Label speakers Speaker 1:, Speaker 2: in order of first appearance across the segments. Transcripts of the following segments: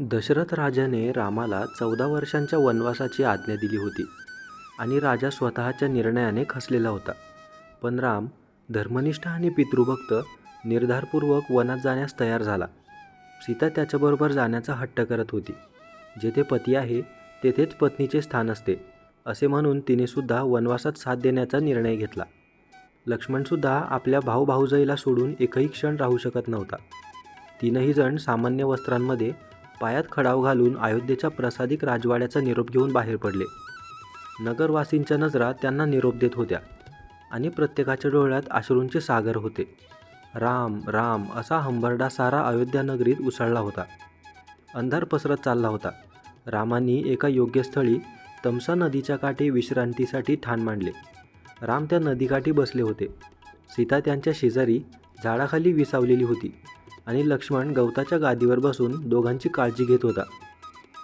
Speaker 1: दशरथ राजाने रामाला चौदा वर्षांच्या वनवासाची आज्ञा दिली होती आणि राजा स्वतःच्या निर्णयाने खसलेला होता. पण राम धर्मनिष्ठ आणि पितृभक्त निर्धारपूर्वक वनात जाण्यास तयार झाला. सीता त्याच्याबरोबर जाण्याचा हट्ट करत होती. जेथे पती आहे तेथेच पत्नीचे स्थान असते असे म्हणून तिनेसुद्धा वनवासात साथ देण्याचा निर्णय घेतला. लक्ष्मणसुद्धा आपल्या भाऊ भाऊजाईला सोडून एकही क्षण राहू शकत नव्हता. तीनही जण सामान्य वस्त्रांमध्ये पायात खडाव घालून अयोध्येच्या प्रसादिक राजवाड्याचा निरोप घेऊन बाहेर पडले. नगरवासींच्या नजरा त्यांना निरोप देत होत्या आणि प्रत्येकाच्या डोळ्यात अश्रूंचे सागर होते. राम राम असा हंबरडा सारा अयोध्या नगरीत उसळला होता. अंधार पसरत चालला होता. रामांनी एका योग्य स्थळी तमसा नदीच्या काठी विश्रांतीसाठी ठाण मांडले. राम त्या नदीकाठी बसले होते. सीता त्यांच्या शेजारी झाडाखाली विसावलेली होती. आणि लक्ष्मण गवताच्या गादीवर बसून दोघांची काळजी घेत होता.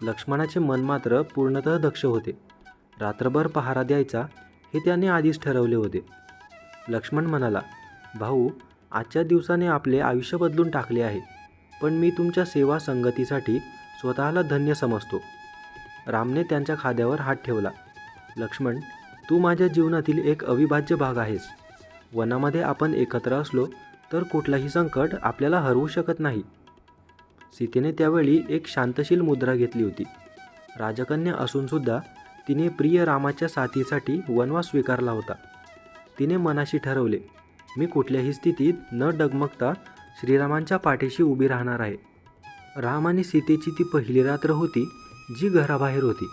Speaker 1: लक्ष्मणाचे मन मात्र पूर्णतः दक्ष होते. रात्रभर पहारा द्यायचा हे त्याने आधीच ठरवले होते. लक्ष्मण म्हणाला भाऊ आजच्या दिवसाने आपले आयुष्य बदलून टाकले आहे पण मी तुमच्या सेवा संगतीसाठी स्वतःला धन्य समजतो. रामने त्यांच्या खाद्यावर हात ठेवला. लक्ष्मण तू माझ्या जीवनातील एक अविभाज्य भाग आहेस. वनामध्ये आपण एकत्र असलो तर कुठलाही संकट आपल्याला हरवू शकत नाही. सीतेने त्यावेळी एक शांतशील मुद्रा घेतली होती. राजकन्या असूनसुद्धा तिने प्रिय रामाच्या साथीसाठी वनवास स्वीकारला होता. तिने मनाशी ठरवले मी कुठल्याही स्थितीत न डगमगता श्रीरामांच्या पाठीशी उभी राहणार आहे. राम आणि सीतेची ती पहिली रात्र होती जी घराबाहेर होती.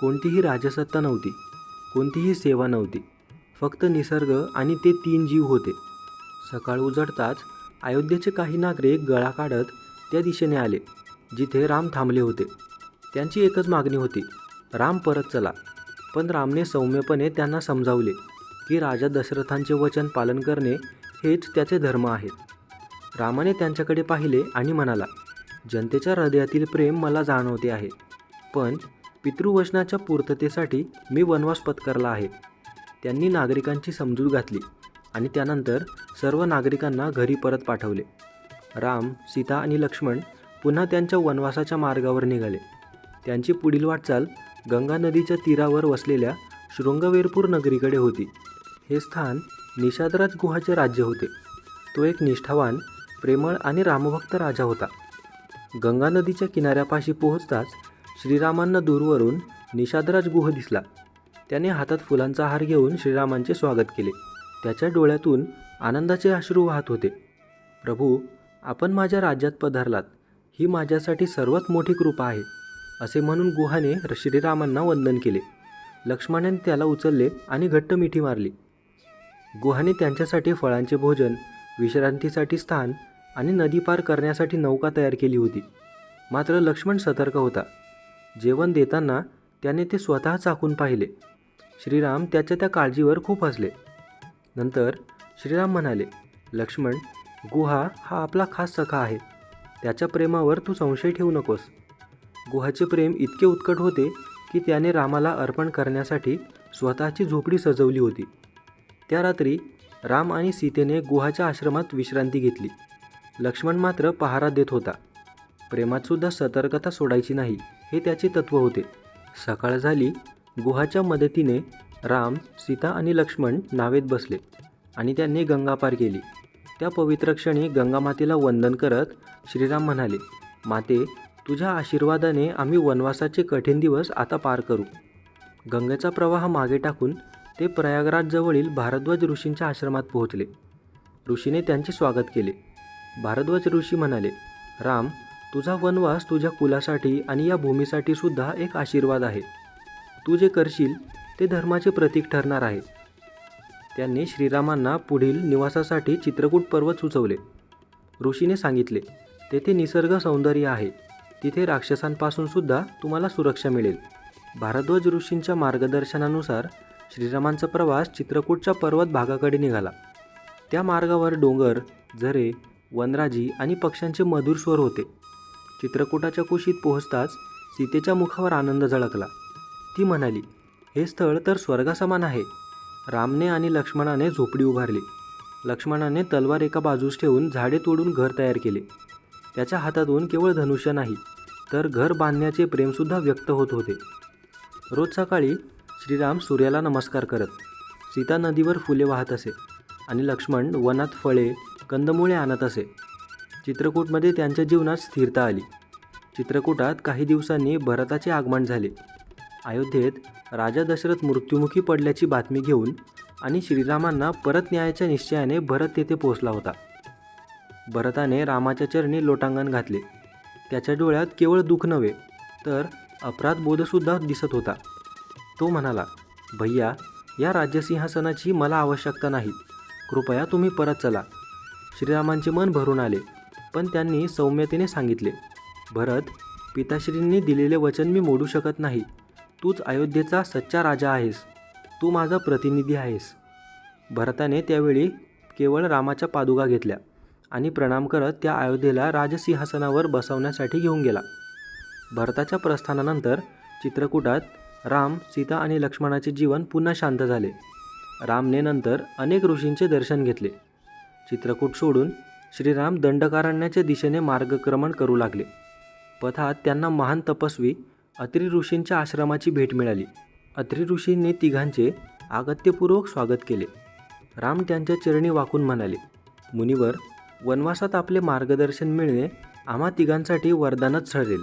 Speaker 1: कोणतीही राजसत्ता नव्हती कोणतीही सेवा नव्हती. फक्त निसर्ग आणि ते तीन जीव होते. सकाळ उजडताच अयोध्येचे काही नागरिक गळा काढत त्या दिशेने आले जिथे राम थांबले होते. त्यांची एकच मागणी होती राम परत चला. पण रामने सौम्यपणे त्यांना समजावले की राजा दशरथांचे वचन पालन करणे हेच त्याचे धर्म आहेत रामाने त्यांच्याकडे पाहिले आणि म्हणाला जनतेच्या हृदयातील प्रेम मला जाणवते आहे पण पितृवचनाच्या पूर्ततेसाठी मी वनवास पत्करला आहे. त्यांनी नागरिकांची समजूत घातली. आणि त्यानंतर सर्व नागरिकांना घरी परत पाठवले. राम सीता आणि लक्ष्मण पुन्हा त्यांच्या वनवासाच्या मार्गावर निघाले. त्यांची पुढील वाटचाल गंगा नदीच्या तीरावर वसलेल्या शृंगवेरपूर नगरीकडे होती. हे स्थान निषादराज गुहाचे राज्य होते. तो एक निष्ठावान प्रेमळ आणि रामभक्त राजा होता. गंगा नदीच्या किनाऱ्यापाशी पोहोचताच श्रीरामांना दूरवरून निषादराज गुह दिसला. त्याने हातात फुलांचा हार घेऊन श्रीरामांचे स्वागत केले. त्याच्या डोळ्यातून आनंदाचे अश्रू वाहत होते. प्रभू आपण माझ्या राज्यात पधारलात. ही माझ्यासाठी सर्वात मोठी कृपा आहे असे म्हणून गुहाने श्रीरामांना वंदन केले. लक्ष्मणाने त्याला उचलले आणि घट्ट मिठी मारली. गुहाने त्यांच्यासाठी फळांचे भोजन विश्रांतीसाठी स्थान आणि नदी पार करण्यासाठी नौका तयार केली होती. मात्र लक्ष्मण सतर्क होता. जेवण देताना त्याने ते स्वतः चाकून पाहिले. श्रीराम त्याच्या त्या काळजीवर खूप हसले. नंतर श्रीराम म्हणाले लक्ष्मण गुहा हा आपला खास सखा आहे. त्याच्या प्रेमावर तू संशय ठेवू नकोस. गुहाचे प्रेम इतके उत्कट होते की त्याने रामाला अर्पण करण्यासाठी स्वतःची झोपडी सजवली होती. त्या रात्री राम आणि सीतेने गुहाच्या आश्रमात विश्रांती घेतली. लक्ष्मण मात्र पहारा देत होता. प्रेमातसुद्धा सतर्कता सोडायची नाही हे त्याचे तत्त्व होते. सकाळ झाली गुहाच्या मदतीने राम सीता आणि लक्ष्मण नावेत बसले आणि त्यांनी गंगा पार केली. त्या पवित्र क्षणी गंगामातेला वंदन करत श्रीराम म्हणाले माते तुझ्या आशीर्वादाने आम्ही वनवासाचे कठीण दिवस आता पार करू. गंगेचा प्रवाह मागे टाकून ते प्रयागराजजवळील भारद्वाज ऋषींच्या आश्रमात पोहोचले. ऋषीने त्यांचे स्वागत केले. भारद्वाज ऋषी म्हणाले राम तुझा वनवास तुझ्या कुलासाठी आणि या भूमीसाठी सुद्धा एक आशीर्वाद आहे. तू जे करशील ते धर्माचे प्रतीक ठरणार आहे त्यांनी श्रीरामांना पुढील निवासासाठी चित्रकूट पर्वत सुचवले. ऋषीने सांगितले तेथे निसर्ग सौंदर्य आहे. तिथे राक्षसांपासून सुद्धा तुम्हाला सुरक्षा मिळेल. भारद्वाज ऋषींच्या मार्गदर्शनानुसार श्रीरामांचा प्रवास चित्रकूटच्या पर्वत भागाकडे निघाला. त्या मार्गावर डोंगर झरे वनराजी आणि पक्ष्यांचे मधुर स्वर होते. चित्रकूटाच्या कुशीत पोहोचताच सीतेच्या मुखावर आनंद झळकला. ती म्हणाली हे स्थळ तर स्वर्गासमान आहे. रामने आणि लक्ष्मणाने झोपडी उभारली. लक्ष्मणाने तलवार एका बाजूस ठेवून झाडे तोडून घर तयार केले. त्याच्या हातातून केवळ धनुष्य नाही तर घर बांधण्याचे प्रेमसुद्धा व्यक्त होत होते. रोज सकाळी श्रीराम सूर्याला नमस्कार करत सीता नदीवर फुले वाहत असे आणि लक्ष्मण वनात फळे कंदमुळे आणत असे. चित्रकूटमध्ये त्यांच्या जीवनात स्थिरता आली. चित्रकूटात काही दिवसांनी भरताचे आगमन झाले. अयोध्येत राजा दशरथ मृत्युमुखी पडल्याची बातमी घेऊन आणि श्रीरामांना परत न्यायाच्या निश्चयाने भरत तेथे पोहोचला होता. भरताने रामाच्या चरणी लोटांगण घातले. त्याच्या डोळ्यात केवळ दुःख नव्हे तर अपराधबोधसुद्धा दिसत होता. तो म्हणाला भैया या राज्यसिंहासनाची मला आवश्यकता नाही. कृपया तुम्ही परत चला. श्रीरामांचे मन भरून आले पण त्यांनी सौम्यतेने सांगितले भरत पिताश्रींनी दिलेले वचन मी मोडू शकत नाही. तूच अयोध्येचा सच्चा राजा आहेस. तू माझा प्रतिनिधी आहेस. भरताने त्यावेळी केवळ रामाच्या पादुका घेतल्या आणि प्रणाम करत त्या अयोध्येला राजसिंहासनावर बसवण्यासाठी घेऊन गेला. भरताच्या प्रस्थानानंतर चित्रकूटात राम सीता आणि लक्ष्मणाचे जीवन पुन्हा शांत झाले. रामने नंतर अनेक ऋषींचे दर्शन घेतले. चित्रकूट सोडून श्रीराम दंडकारण्याच्या दिशेने मार्गक्रमण करू लागले. पथात त्यांना महान तपस्वी अत्रि ऋषींच्या आश्रमाची भेट मिळाली. अत्रि ऋषींनी तिघांचे आगत्यपूर्वक स्वागत केले. राम त्यांच्या चरणी वाकून म्हणाले मुनिवर वनवासात आपले मार्गदर्शन मिळणे आम्हा तिघांसाठी वरदानच ठरेल.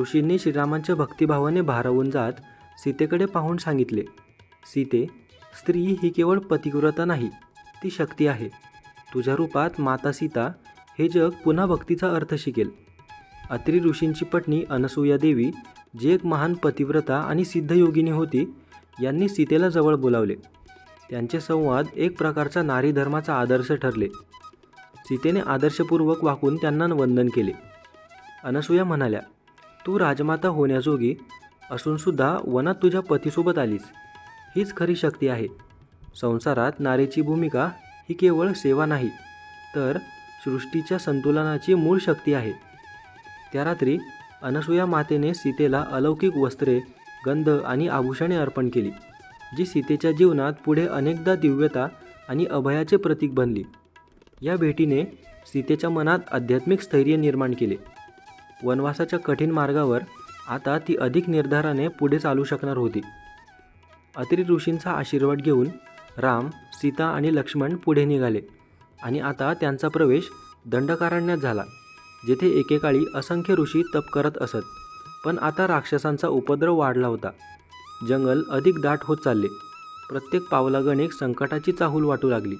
Speaker 1: ऋषींनी श्रीरामांच्या भक्तिभावाने भारावून जात सीतेकडे पाहून सांगितले सीते स्त्री ही केवळ पतिव्रता नाही ती शक्ती आहे. तुझ्या रूपात माता सीता हे जग पुन्हा भक्तीचा अर्थ शिकेल. अत्रि ऋषींची पत्नी अनसूया देवी जी एक महान पतिव्रता आणि सिद्धयोगिनी होती यांनी सीतेला जवळ बोलावले. त्यांचे संवाद एक प्रकारचा नारी धर्माचा आदर्श ठरले. सीतेने आदर्शपूर्वक वाकून त्यांना वंदन केले. अनसूया म्हणाल्या तू राजमाता होण्याजोगी असूनसुद्धा वनात तुझ्या पतीसोबत आलीस. हीच खरी शक्ती आहे. संसारात नारीची भूमिका ही केवळ सेवा नाही तर सृष्टीच्या संतुलनाची मूळ शक्ती आहे. त्या रात्री अनसूया मातेने सीतेला अलौकिक वस्त्रे गंध आणि आभूषणे अर्पण केली जी सीतेच्या जीवनात पुढे अनेकदा दिव्यता आणि अभयाचे प्रतीक बनली. या भेटीने सीतेच्या मनात आध्यात्मिक स्थैर्य निर्माण केले. वनवासाच्या कठीण मार्गावर आता ती अधिक निर्धाराने पुढे चालू शकणार होती. अत्रि ऋषींचा आशीर्वाद घेऊन राम सीता आणि लक्ष्मण पुढे निघाले आणि आता त्यांचा प्रवेश दंडकारण्यात झाला. जेथे एकेकाळी असंख्य ऋषी तप करत असत. पण आता राक्षसांचा उपद्रव वाढला होता. जंगल अधिक दाट होत चालले. प्रत्येक पावलागण एक संकटाची चाहूल वाटू लागली.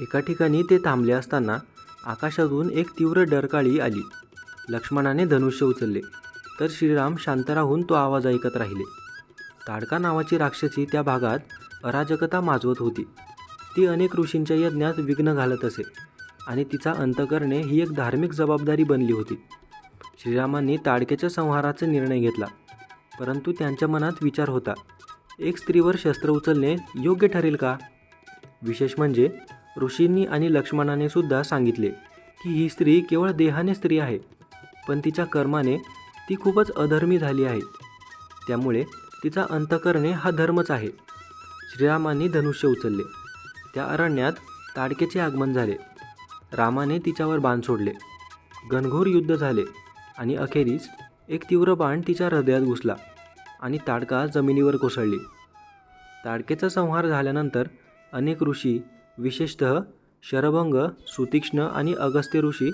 Speaker 1: एका ठिकाणी ते थांबले असताना आकाशातून एक तीव्र डरकाळी आली. लक्ष्मणाने धनुष्य उचलले. तर श्रीराम शांत राहून तो आवाज ऐकत राहिले. ताडका नावाची राक्षसी त्या भागात अराजकता माजवत होती. ती अनेक ऋषींच्या यज्ञात विघ्न घालत असे. आणि तिचा अंत करणे ही एक धार्मिक जबाबदारी बनली होती. श्रीरामांनी ताडक्याच्या संहाराचा निर्णय घेतला परंतु त्यांच्या मनात विचार होता एक स्त्रीवर शस्त्र उचलणे योग्य ठरेल का? विशेष म्हणजे ऋषींनी आणि लक्ष्मणाने सुद्धा सांगितले की ही स्त्री केवळ देहाने स्त्री आहे पण तिच्या कर्माने ती खूपच अधर्मी झाली आहे. त्यामुळे तिचा अंत करणे हा धर्मच आहे. श्रीरामांनी धनुष्य उचलले. त्या अरण्यात ताडकेचे आगमन झाले. रामाने तिच्यावर बाण सोडले. घनघोर युद्ध झाले आणि अखेरीस एक तीव्र बाण तिच्या हृदयात घुसला आणि ताडका जमिनीवर कोसळली. ताडकेचा संहार झाल्यानंतर अनेक ऋषी विशेषतः शरभंग सुतीक्ष्ण आणि अगस्त्य ऋषी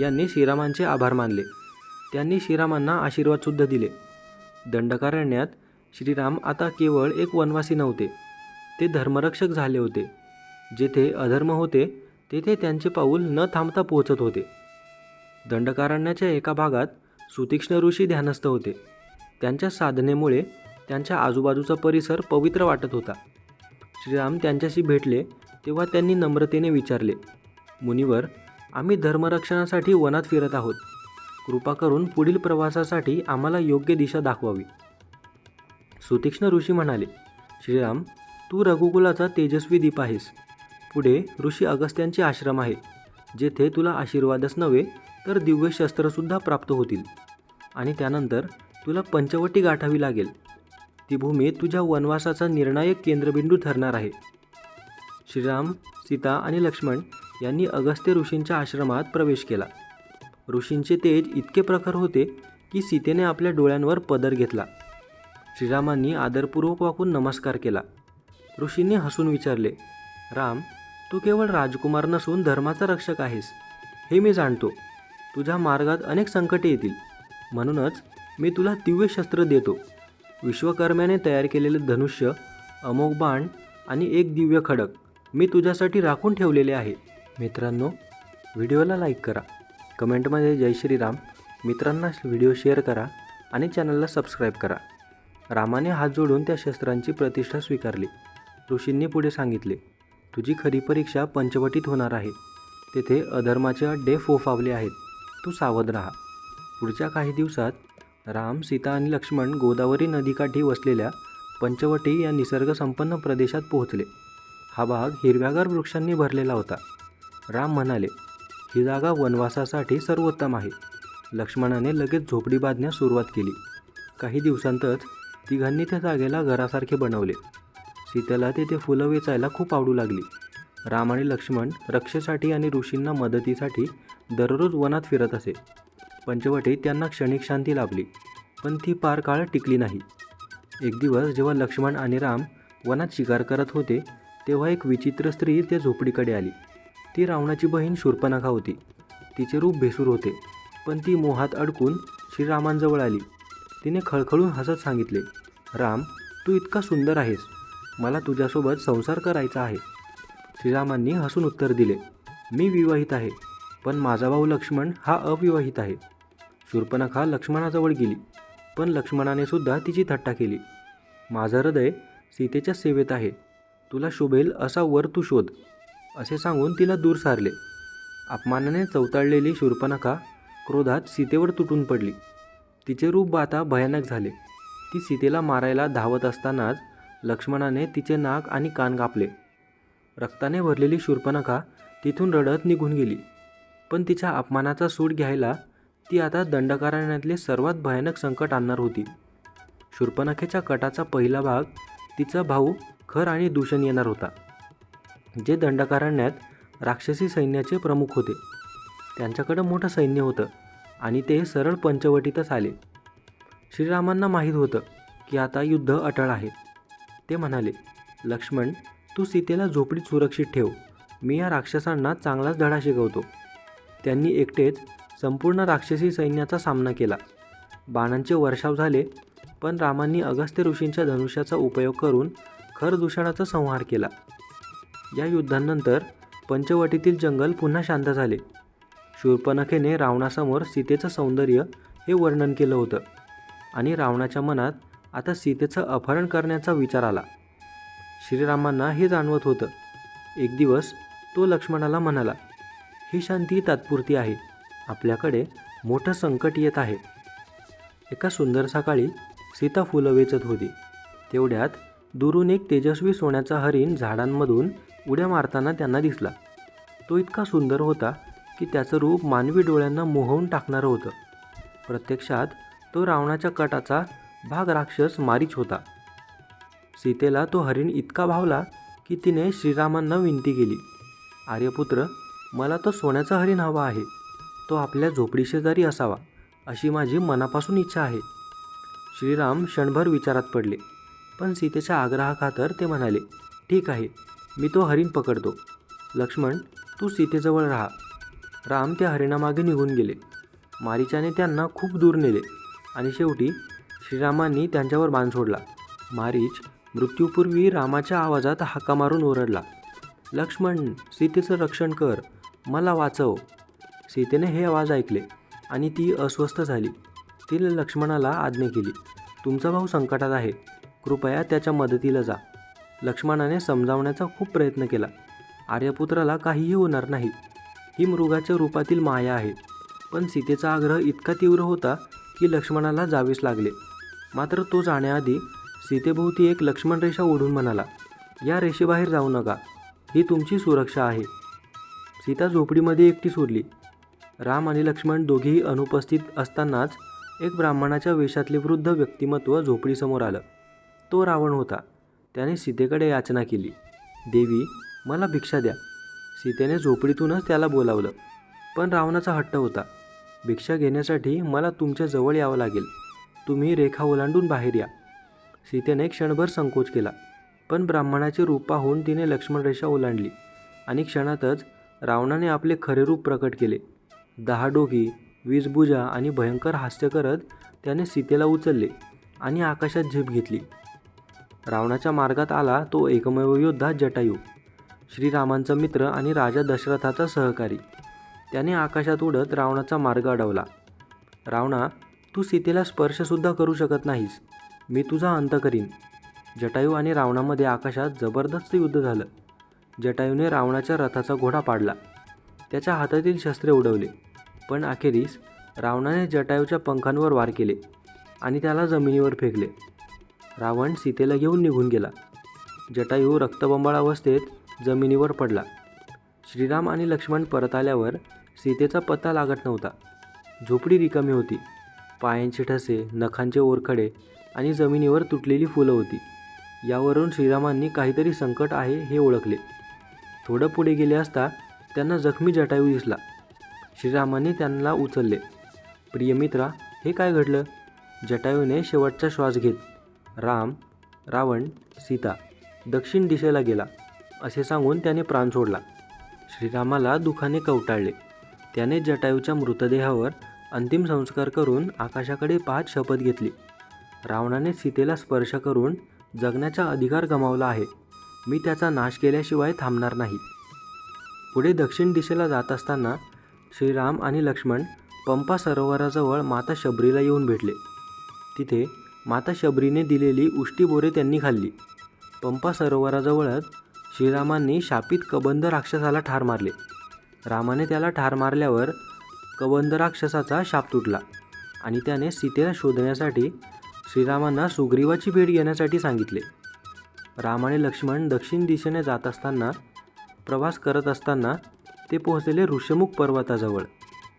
Speaker 1: यांनी श्रीरामांचे आभार मानले. त्यांनी श्रीरामांना आशीर्वादसुद्धा दिले. दंडकारण्यात श्रीराम आता केवळ एक वनवासी नव्हते ते धर्मरक्षक झाले होते जेथे अधर्म होते तेथे त्यांचे पाऊल न थांबता पोहोचत होते. दंडकारण्याच्या एका भागात सुतीक्ष्ण ऋषी ध्यानस्थ होते. त्यांच्या साधनेमुळे त्यांच्या आजूबाजूचा परिसर पवित्र वाटत होता. श्रीराम त्यांच्याशी भेटले तेव्हा त्यांनी नम्रतेने विचारले मुनिवर आम्ही धर्मरक्षणासाठी वनात फिरत आहोत. कृपा करून पुढील प्रवासासाठी आम्हाला योग्य दिशा दाखवावी. सुतीक्ष्ण ऋषी म्हणाले श्रीराम तू रघुकुलाचा तेजस्वी दीप आहेस. पुढे ऋषी अगस्त्यांचे आश्रम आहे जेथे तुला आशीर्वादच नव्हे तर दिव्य शस्त्रसुद्धा प्राप्त होतील. आणि त्यानंतर तुला पंचवटी गाठावी लागेल. ती भूमी तुझ्या वनवासाचा निर्णायक केंद्रबिंदू ठरणार आहे. श्रीराम सीता आणि लक्ष्मण यांनी अगस्त्य ऋषींच्या आश्रमात प्रवेश केला. ऋषींचे तेज इतके प्रखर होते की सीतेने आपल्या डोळ्यांवर पदर घेतला. श्रीरामांनी आदरपूर्वक वाकून नमस्कार केला. ऋषींनी हसून विचारले राम तू केवळ राजकुमार नसून धर्माचा रक्षक आहेस. हे मी जाणतो. तुझ्या मार्गात अनेक संकटे येतील. म्हणूनच मी तुला दिव्य शस्त्र देतो. विश्वकर्म्याने तयार केलेले धनुष्य अमोघ बाण आणि एक दिव्य खडक मी तुझ्यासाठी राखून ठेवलेले आहे. मित्रांनो व्हिडिओला लाईक करा. कमेंटमध्ये जय श्रीराम. मित्रांना व्हिडिओ शेअर करा आणि चॅनलला सबस्क्राईब करा. रामाने हात जोडून त्या शस्त्रांची प्रतिष्ठा स्वीकारली. ऋषींनी पुढे सांगितले तुझी खरी परीक्षा पंचवटीत होणार आहे. तेथे अधर्माचे अड्डे फोफावले आहेत. तू सावध राहा. पुढच्या काही दिवसात राम सीता आणि लक्ष्मण गोदावरी नदीकाठी वसलेल्या पंचवटी या निसर्गसंपन्न प्रदेशात पोहोचले. हा भाग हिरव्यागार वृक्षांनी भरलेला होता. राम म्हणाले ही जागा वनवासासाठी सर्वोत्तम आहे. लक्ष्मणाने लगेच झोपडी बांधण्यास सुरुवात केली. काही दिवसांतच तिघांनी त्या जागेला घरासारखे बनवले. सीतेला तेथे फुलं वेचायला खूप आवडू लागली. राम आणि लक्ष्मण रक्षेसाठी आणि ऋषींना मदतीसाठी दररोज वनात फिरत असे. पंचवटीत त्यांना क्षणिक शांती लाभली पण ती पार काळ टिकली नाही. एक दिवस जेव्हा लक्ष्मण आणि राम वनात शिकार करत होते तेव्हा एक विचित्र स्त्री त्या झोपडीकडे आली. ती रावणाची बहीण शूर्पनाखा होती. तिचे रूप भेसूर होते पण ती मोहात अडकून श्रीरामांजवळ आली. तिने खळखळून हसत सांगितले राम तू इतका सुंदर आहेस. मला तुझ्यासोबत संसार करायचा आहे. श्रीरामांनी हसून उत्तर दिले मी विवाहित आहे पण माझा भाऊ लक्ष्मण हा अविवाहित आहे. शूर्पणखा लक्ष्मणाजवळ गेली पण लक्ष्मणाने सुद्धा तिची थट्टा केली. माझं हृदय सीतेच्या सेवेत आहे तुला शोभेल असा वर तू शोध असे सांगून तिला दूर सारले. अपमानाने चवताळलेली शूर्पणखा क्रोधात सीतेवर तुटून पडली. तिचे रूप आता भयानक झाले. ती सीतेला मारायला धावत असतानाच लक्ष्मणाने तिचे नाक आणि कान कापले रक्ताने भरलेली शूर्पणखा तिथून रडत निघून गेली. पण तिच्या अपमानाचा सूड घ्यायला ती आता दंडकारण्यातले सर्वात भयानक संकट आणणार होती. शूर्पणखेच्या कटाचा पहिला भाग तिचा भाऊ खर आणि दूषण येणार होता जे दंडकारण्यात राक्षसी सैन्याचे प्रमुख होते. त्यांच्याकडं मोठं सैन्य होतं आणि ते सरळ पंचवटीतच आले. श्रीरामांना माहीत होतं की आता युद्ध अटळ आहे. ते म्हणाले लक्ष्मण तू सीतेला झोपडीत सुरक्षित ठेव. मी या राक्षसांना चांगलाच धडा शिकवतो. त्यांनी एकटेच संपूर्ण राक्षसी सैन्याचा सामना केला. बाणांचे वर्षाव झाले पण रामांनी अगस्त्य ऋषींच्या धनुष्याचा उपयोग करून खरदूषणाचा संहार केला. या युद्धांनंतर पंचवटीतील जंगल पुन्हा शांत झाले. शूर्पणखेने रावणासमोर सीतेचं सौंदर्य हे वर्णन केलं होतं आणि रावणाच्या मनात आता सीतेचं अपहरण करण्याचा विचार आला. श्रीरामांना हे जाणवत होतं. एक दिवस तो लक्ष्मणाला म्हणाला ही शांती तात्पुरती आहे. आपल्याकडे मोठं संकट येत आहे. एका सुंदर सकाळी सीता फुलं वेचत होती. तेवढ्यात दुरून एक तेजस्वी सोन्याचा हरिण झाडांमधून उड्या मारताना त्यांना दिसला. तो इतका सुंदर होता की त्याचं रूप मानवी डोळ्यांना मोहवून टाकणारं होतं. प्रत्यक्षात तो रावणाच्या कटाचा भाग राक्षस मारीच होता. सीतेला तो हरिण इतका भावला की तिने श्रीरामांना विनंती केली आर्यपुत्र मला तो सोन्याचा हरिण हवा आहे. तो आपल्या झोपडीशेजारी असावा अशी माझी मनापासून इच्छा आहे. श्रीराम क्षणभर विचारात पडले पण सीतेच्या आग्रहाखातर ते म्हणाले ठीक आहे मी तो हरिण पकडतो. लक्ष्मण तू सीतेजवळ राहा. राम त्या हरिणामागे निघून गेले. मारीच्याने त्यांना खूप दूर नेले आणि शेवटी श्रीरामांनी त्यांच्यावर बाण सोडला. मारीच मृत्यूपूर्वी रामाच्या आवाजात हाका मारून ओरडला. लक्ष्मण सीतेचं रक्षण कर मला वाचव. सीतेने हे आवाज ऐकले आणि ती अस्वस्थ झाली. तिने लक्ष्मणाला आज्ञा केली तुमचा भाऊ संकटात आहे कृपया त्याच्या मदतीला जा. लक्ष्मणाने समजावण्याचा खूप प्रयत्न केला. आर्यपुत्राला काहीही होणार नाही. ही मृगाच्या रूपातील माया आहे. पण सीतेचा आग्रह इतका तीव्र होता की लक्ष्मणाला जावेच लागले. मात्र तो जाण्याआधी सीतेभोवती एक लक्ष्मण रेषा ओढून म्हणाला या रेषेबाहेर जाऊ नका. ही तुमची सुरक्षा आहे. सीता झोपडीमध्ये एकटी सोडली. राम आणि लक्ष्मण दोघेही अनुपस्थित असतानाच एक ब्राह्मणाच्या वेशातले वृद्ध व्यक्तिमत्व झोपडीसमोर आलं. तो रावण होता. त्याने सीतेकडे याचना केली. देवी मला भिक्षा द्या. सीतेने झोपडीतूनच त्याला बोलावलं. पण रावणाचा हट्ट होता. भिक्षा घेण्यासाठी मला तुमच्या जवळ यावं लागेल. तुम्ही रेखा ओलांडून बाहेर या. सीतेने क्षणभर संकोच केला पण ब्राह्मणाचे रूप पाहून तिने लक्ष्मण रेषा ओलांडली आणि क्षणातच रावणाने आपले खरे रूप प्रकट केले. दहा डोकी वीजभुजा आणि भयंकर हास्य करत त्याने सीतेला उचलले आणि आकाशात झेप घेतली. रावणाच्या मार्गात आला तो एकमेव योद्धा जटायू श्रीरामांचा मित्र आणि राजा दशरथाचा सहकारी. त्याने आकाशात उडत रावणाचा मार्ग अडवला. रावणा तू सीतेला स्पर्शसुद्धा करू शकत नाहीस. मी तुझा अंत करीन. जटायू आणि रावणामध्ये आकाशात जबरदस्त युद्ध झालं. जटायूने रावणाच्या रथाचा घोडा पाडला. त्याच्या हातातील शस्त्रे उडवले. पण अखेरीस रावणाने जटायूच्या पंखांवर वार केले आणि त्याला जमिनीवर फेकले. रावण सीतेला घेऊन निघून गेला. जटायू रक्तबंबाळ अवस्थेत जमिनीवर पडला. श्रीराम आणि लक्ष्मण परत आल्यावर सीतेचा पत्ता लागत नव्हता. झोपडी रिकामी होती. पायांचे ठसे नखांचे ओरखडे आणि जमिनीवर तुटलेली फुलं होती. यावरून श्रीरामांनी काहीतरी संकट आहे हे ओळखले. थोडं पुढे गेले असता त्यांना जखमी जटायू दिसला. श्रीरामांनी त्यांना उचलले. प्रियमित्रा हे काय घडलं जटायूने शेवटचा श्वास घेत. राम रावण सीता दक्षिण दिशेला गेला असे सांगून त्याने प्राण सोडला. श्रीरामाला दुखाने कवटाळले. त्याने जटायूच्या मृतदेहावर अंतिम संस्कार करून आकाशाकडे पाहत शपथ घेतली. रावणाने सीतेला स्पर्श करून जगण्याचा अधिकार गमावला आहे. मी त्याचा नाश केल्याशिवाय थांबणार नाही. पुढे दक्षिण दिशेला जात असताना श्रीराम आणि लक्ष्मण पंपा सरोवराजवळ माता शबरीला येऊन भेटले. तिथे माता शबरीने दिलेली उष्टी बोरे त्यांनी खाल्ली. पंपा सरोवराजवळच श्रीरामांनी शापित कबंध राक्षसाला ठार मारले. रामाने त्याला ठार मारल्यावर कबंध राक्षसाचा शाप तुटला आणि त्याने सीतेला शोधण्यासाठी श्रीरामांना सुग्रीवाची भेट घेण्यासाठी सांगितले. राम आणि लक्ष्मण दक्षिण दिशेने जात असताना प्रवास करत असताना ते पोहोचलेले ऋषमुख पर्वताजवळ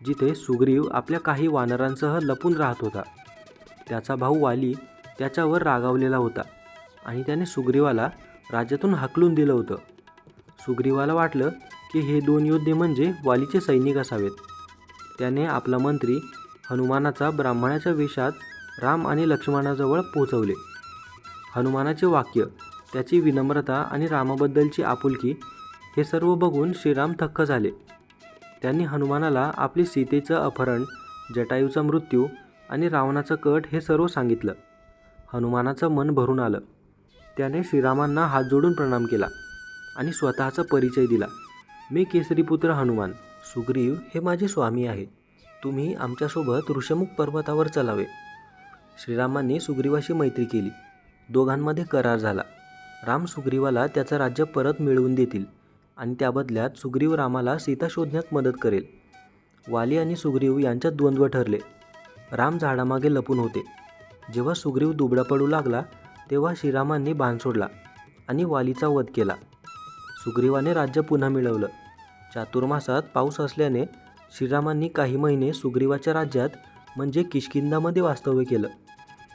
Speaker 1: जिथे सुग्रीव आपल्या काही वानरांसह लपून राहत होता. त्याचा भाऊ वाली त्याच्यावर रागावलेला होता आणि त्याने सुग्रीवाला राज्यातून हाकलून दिलं होतं. सुग्रीवाला वाटलं की हे दोन योद्धे म्हणजे वालीचे सैनिक असावेत. त्याने आपला मंत्री हनुमानाचा ब्राह्मणाच्या वेशात राम आणि लक्ष्मणाजवळ पोहोचवले. हनुमानाचे वाक्य त्याची विनम्रता आणि रामाबद्दलची आपुलकी हे सर्व बघून श्रीराम थक्क झाले. त्यांनी हनुमानाला आपली सीतेचं अपहरण जटायूचा मृत्यू आणि रावणाचं कट हे सर्व सांगितलं. हनुमानाचं मन भरून आलं. त्याने श्रीरामांना हात जोडून प्रणाम केला आणि स्वतःचा परिचय दिला. मी केसरीपुत्र हनुमान सुग्रीव हे माझे स्वामी आहे तुम्ही आमच्यासोबत ऋषमुख पर्वतावर चलावे. श्रीरामांनी सुग्रीवाशी मैत्री केली. दोघांमध्ये करार झाला. राम सुग्रीवाला त्याचं राज्य परत मिळवून देतील आणि त्या बदल्यात सुग्रीव रामाला सीता शोधण्यात मदत करेल. वाली आणि सुग्रीव यांच्यात द्वंद्व ठरले. राम झाडामागे लपून होते. जेव्हा सुग्रीव दुबडा पडू लागला तेव्हा श्रीरामांनी बाण सोडला आणि वालीचा वध केला. सुग्रीवाने राज्य पुन्हा मिळवलं. चातुर्मासात पाऊस असल्याने श्रीरामांनी काही महिने सुग्रीवाच्या राज्यात म्हणजे किशकिंदामध्ये वास्तव्य केलं.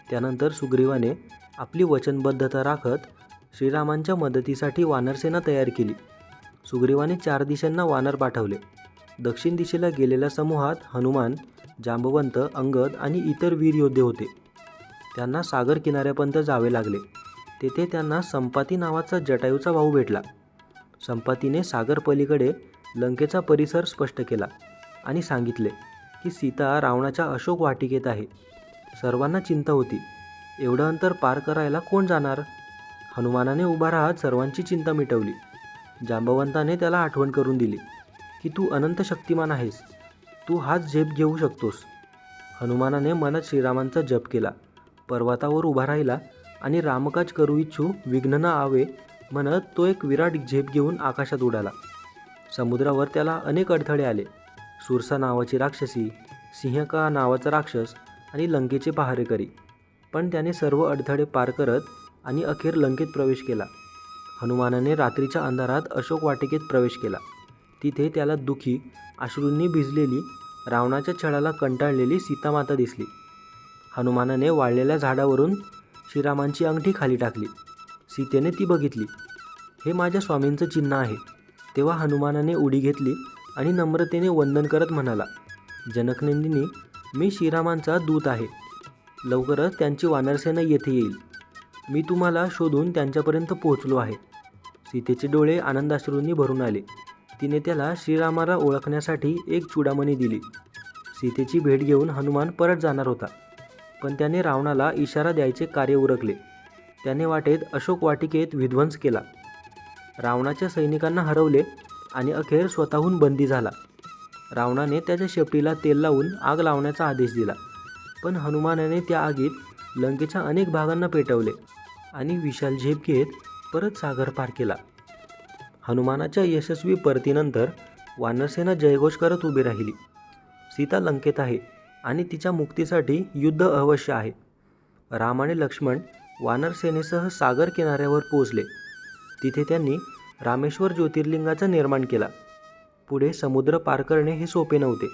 Speaker 1: त्यानंतर सुग्रीवाने आपली वचनबद्धता राखत श्रीरामांच्या मदतीसाठी वानरसेना तयार केली. सुग्रीवाने चार दिशांना वानर पाठवले. दक्षिण दिशेला गेलेल्या समूहात हनुमान जांबवंत अंगद आणि इतर वीर योद्धे होते. त्यांना सागर किनाऱ्यापर्यंत जावे लागले. तेथे त्यांना संपाती नावाचा जटायूचा भाऊ भेटला. संपातीने सागर पलीकडे लंकेचा परिसर स्पष्ट केला आणि सांगितले की सीता रावणाच्या अशोक वाटिकेत आहे. सर्वांना चिंता होती. एवढं अंतर पार करायला कोण जाणार? हनुमानाने उभा राहत सर्वांची चिंता मिटवली. जांबवंताने त्याला आठवण करून दिली की तू अनंत शक्तिमान आहेस. तू हाच झेप घेऊ शकतोस. हनुमानाने मनात श्रीरामांचा जप केला. पर्वतावर उभा राहिला आणि रामकाज करू इच्छू विघ्न न आवे म्हणत तो एक विराट झेप घेऊन आकाशात उडाला. समुद्रावर त्याला अनेक अडथळे आले. सुरसा नावाची राक्षसी सिंहका नावाचा राक्षस आणि लंकेचे पहारेकरी. पण त्याने सर्व अडथळे पार करत आणि अखेर लंकेत प्रवेश केला. हनुमानाने रात्रीच्या अंधारात अशोक वाटिकेत प्रवेश केला. तिथे त्याला दुखी अश्रूंनी भिजलेली रावणाच्या छळाला कंटाळलेली सीतामाता दिसली. हनुमानाने वाळलेल्या झाडावरून श्रीरामांची अंगठी खाली टाकली. सीतेने ती बघितली. हे माझ्या स्वामींचं चिन्ह आहे. तेव्हा हनुमानाने उडी घेतली आणि नम्रतेने वंदन करत म्हणाला जनकनंदिनी मी श्रीरामांचा दूत आहे. लवकरच त्यांची वानरसेना येथे येईल. मी तुम्हाला शोधून त्यांच्यापर्यंत पोहोचलो आहे. सीतेचे डोळे आनंदाश्रूंनी भरून आले. तिने त्याला श्रीरामाला ओळखण्यासाठी एक चुडामणी दिली. सीतेची भेट घेऊन हनुमान परत जाणार होता. पण त्याने रावणाला इशारा द्यायचे कार्य उरकले. त्याने वाटेत अशोक वाटिकेत विध्वंस केला. रावणाच्या सैनिकांना हरवले आणि अखेर स्वतःहून बंदी झाला. रावणाने त्याच्या शेपटीला तेल लावून आग लावण्याचा आदेश दिला. पण हनुमानाने त्या आगीत लंकेच्या अनेक भागांना पेटवले आणि विशाल झेप घेत परत सागर पार केला. हनुमानाच्या यशस्वी परतीनंतर वानरसेना जयघोष करत उभी राहिली. सीता लंकेत आहे आणि तिच्या मुक्तीसाठी युद्ध अवश्य आहे. राम आणि लक्ष्मण वानरसेनेसह सागर किनाऱ्यावर पोचले तिथे त्यांनी रामेश्वर ज्योतिर्लिंगाचा निर्माण केला. पुढे समुद्र पार करणे हे सोपे नव्हते.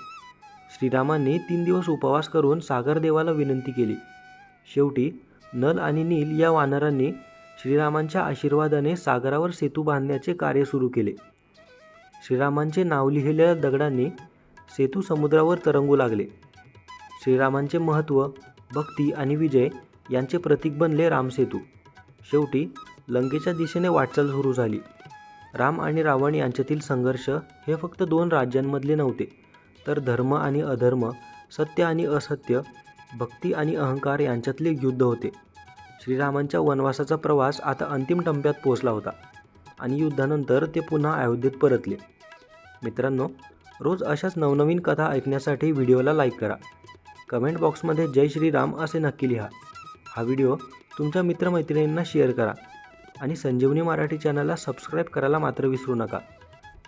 Speaker 1: श्रीरामांनी तीन दिवस उपवास करून सागरदेवाला विनंती केली. शेवटी नल आणि नील या वानरांनी श्रीरामांच्या आशीर्वादाने सागरावर सेतू बांधण्याचे कार्य सुरू केले. श्रीरामांचे नाव लिहिलेल्या दगडांनी सेतू समुद्रावर तरंगू लागले. श्रीरामांचे महत्त्व भक्ती आणि विजय यांचे प्रतीक बनले रामसेतू. शेवटी लंकेच्या दिशेने वाटचाल सुरू झाली. राम आणि रावण यांच्यातील संघर्ष हे फक्त दोन राज्यांमधले नव्हते तर धर्म आणि अधर्म सत्य आणि असत्य भक्ती आणि अहंकार यांच्यातले युद्ध होते. श्रीरामांच्या वनवासाचा प्रवास आता अंतिम टप्प्यात पोहोचला होता आणि युद्धानंतर ते पुन्हा अयोध्येत परतले. मित्रांनो रोज अशाच नवनवीन कथा ऐकण्यासाठी व्हिडिओला लाईक करा. कमेंट बॉक्समध्ये जय श्रीराम असे नक्की लिहा. हा व्हिडिओ तुमच्या मित्रमैत्रिणींना शेअर करा. आणि संजीवनी मराठी चॅनलला सबस्क्राईब करायला मात्र विसरू नका.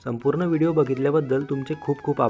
Speaker 1: संपूर्ण व्हिडिओ बघितल्याबद्दल तुमचे खूप खूप आभार.